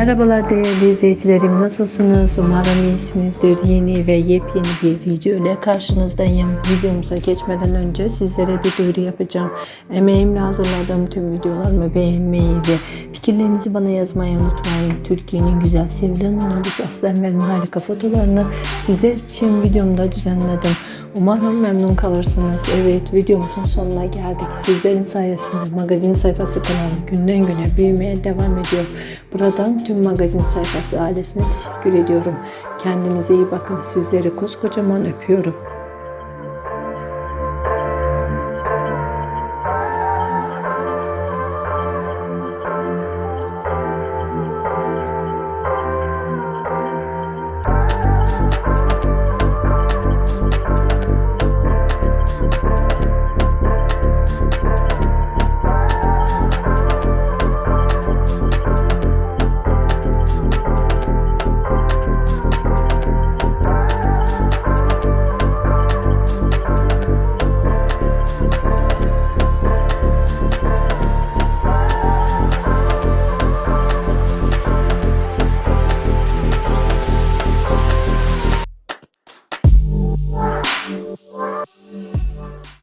Merhabalar değerli izleyicilerim nasılsınız? Umarım iyisinizdir. Yeni ve yepyeni bir video ile karşınızdayım. Videomuza geçmeden önce sizlere bir duyuru yapacağım. Emeğimle hazırladığım tüm videolarımı beğenmeyi ve fikirlerinizi bana yazmayı unutmayın. Türkiye'nin güzel sevilen oyuncusu Aslen Ver'in harika fotolarını sizler için videomda düzenledim. Umarım memnun kalırsınız. Evet videomuzun sonuna geldik. Sizlerin sayesinde magazin sayfası kanalı günden güne büyümeye devam ediyor. Buradan tüm magazin sayfası ailesine teşekkür ediyorum. Kendinize iyi bakın. Sizleri koskocaman öpüyorum.